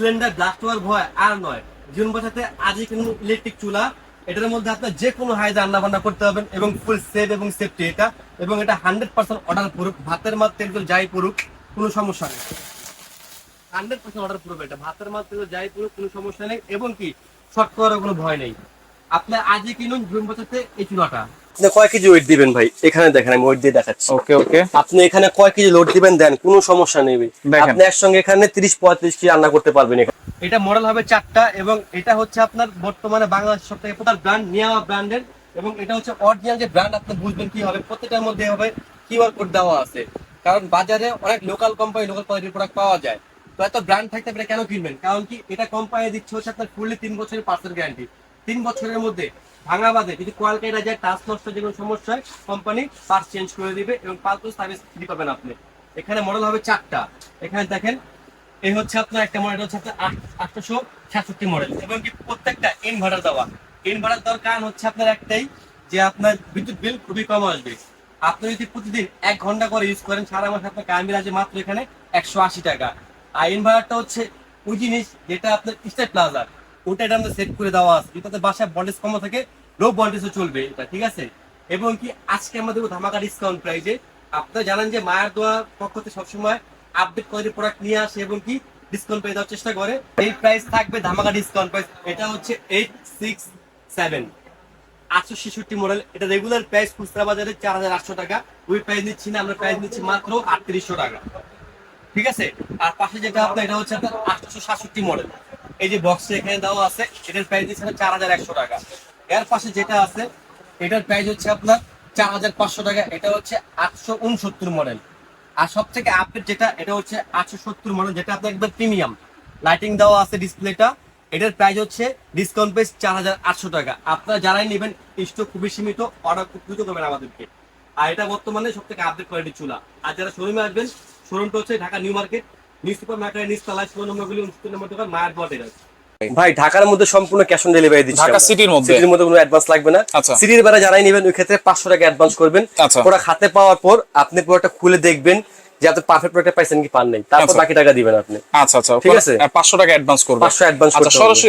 Cylinder blast হওয়ার ভয় আর নয়। জীবন বাঁচাতে আজই কিন্তু ইলেকট্রিক চুলা, এটার মধ্যে আপনার যে কোনো হাইজে রান্না বান্না করতে পারবেন এবং ফুল সেফ এবং সেফটি এটা। এবং এটা হান্ড্রেড পার্সেন্ট অর্ডার প্রুফ ভাতের মাত্র তেল যাই পড়ুক, কোনো সমস্যা নেই। হান্ড্রেড পার্সেন্ট অর্ডার প্রুফ এটা। ভাতের মাত্র তেল যাই পড়ুক, কোনো সমস্যা নেই। এবং কি, শর্ট করার কোনো ভয় নেই। আপনি আজই কিনুন জীবন বাঁচাতে এই চুলাটা। আপনি কয় কেজি ওয়েট দিবেন ভাই? এখানে দেখেন আমি ওয়েট দিয়ে দেখাচ্ছি। ওকে ওকে আপনি এখানে কয় কেজি লোড দিবেন দেন কোনো সমস্যা নেই আপনি একসঙ্গে এখানে তিরিশ পঁয়ত্রিশ কেজি রান্না করতে পারবেন এখানে। এটা মডেল হবে চারটা এবং এটা হচ্ছে আপনার বর্তমানে বাংলাদেশ সব থেকে প্রধান ব্র্যান্ড নিয়ামা ব্র্যান্ডের এবং এটা হচ্ছে অরিজিনাল যে ব্র্যান্ড আপনি বুঝবেন কি হবে প্রত্যেকটার মধ্যে হবে কিউআর কোড দেওয়া আছে। কারণ বাজারে অনেক লোকাল কোম্পানি লোকাল কোয়ালিটির প্রোডাক্ট পাওয়া যায়। তো এত ব্র্যান্ড থাকতে আপনি কেন কিনবেন? কারণ কি এটা কোম্পানি দিচ্ছে হচ্ছে আপনার ফুললি তিন বছরের পার্সেন্ট গ্যারান্টি তিন বছরের মধ্যে ভাঙা বাদে যদি কয়েল যায় টাচ নষ্ট যে কোনো সমস্যা হয় কোম্পানি পার্স চেঞ্জ করে দিবে এবং পাল্টো সার্ভিস ফ্রি পাবেন আপনি। এখানে মডেল হবে চারটা। এখানে দেখেন এই হচ্ছে আপনার একটা মডেল হচ্ছে আপনার আটশো সাতষট্টি মডেল এবং কি প্রত্যেকটা ইনভার্টার দেওয়া। ইনভার্টার দেওয়ার কারণ হচ্ছে আপনার একটাই, যে আপনার বিদ্যুৎ বিল খুবই কম আসবে। আপনি যদি প্রতিদিন এক ঘণ্টা করে ইউজ করেন, সারা মাসে আপনার কারেন্ট আছে মাত্র এখানে একশো আশি টাকা। আর ইনভার্টারটা হচ্ছে ওই জিনিস যেটা আপনার স্টেট প্লাজার ওটা এটা আমাদের সেট করে দেওয়া আছে। যেটাতে বাসায় ভোল্টেজ কম থাকে লো ভোল্টেজও চলবে এটা, ঠিক আছে? এবং কি আজকে আমাদের ধামাকা ডিসকাউন্ট প্রাইজে আপনারা জানেন যে মায়ের দোয়া পক্ষ সবসময় আপডেট কোয়ালিটি প্রোডাক্ট নিয়ে আসে এবং কি ডিসকাউন্ট পেয়ে দেওয়ার চেষ্টা করে। এই প্রাইস থাকবে ধামাকা ডিসকাউন্ট প্রাইস এটা হচ্ছে এইট সিক্স সেভেন আটশো ছেষট্টি মডেল এটা রেগুলার প্রাইস খুচরা বাজারে চার হাজার আটশো টাকা। ওই প্রাইস নিচ্ছি না, আমরা প্রাইস নিচ্ছি মাত্র আটত্রিশশো টাকা। ঠিক আছে? আর পাশে যেটা আপনার, এটা হচ্ছে আপনার আটশো সাতষট্টি মডেল এই যে বক্সে এখানে দেওয়া আছে, এটার প্রাইস দিচ্ছে চার হাজার একশো টাকা। এর পাশে যেটা আছে, এটার প্রাইস হচ্ছে আপনার চার হাজার পাঁচশো টাকা। এটা হচ্ছে আটশো উনসত্তর মডেল আর সব থেকে আপডেট যেটা, এটা হচ্ছে আটশো সত্তর মডেল যেটা আপনার একদম প্রিমিয়াম লাইটিং দেওয়া আছে ডিসপ্লেটা এটার প্রাইস হচ্ছে ডিসকাউন্ট প্রাইস চার হাজার আটশো টাকা। আপনারা যারাই নেবেন স্টক খুবই সীমিত অর্ডার খুব দ্রুত করবেন আমাদেরকে। আর এটা বর্তমানে সব থেকে আপডেট কোয়ালিটি চুলা। আর যারা শোরুমে আসবেন শোরুমটা হচ্ছে ঢাকা নিউ মার্কেট ভাই ঢাকার মধ্যে সম্পূর্ণ ক্যাশ অন ডেলিভারি দিচ্ছি ঢাকা সিটির মধ্যে? সিটির মধ্যে কোনো অ্যাডভান্স লাগবে না আচ্ছা। সিটির বেলা যারাই নেবেন ওই ক্ষেত্রে পাঁচশো টাকা অ্যাডভান্স করবেন আচ্ছা। প্রোডাক্ট হাতে পাওয়ার পর আপনি পুরোটা খুলে দেখবেন যে আপনি পারফেক্ট প্রোডাক্ট পাইছেন কি পান নাই তারপর আচ্ছা। বাকি টাকা দিবেন আপনি আচ্ছা আচ্ছা ঠিক আছে? পাঁচশো টাকা অ্যাডভান্স করবেন পাঁচশো অ্যাডভান্স আচ্ছা করতে সরাসরি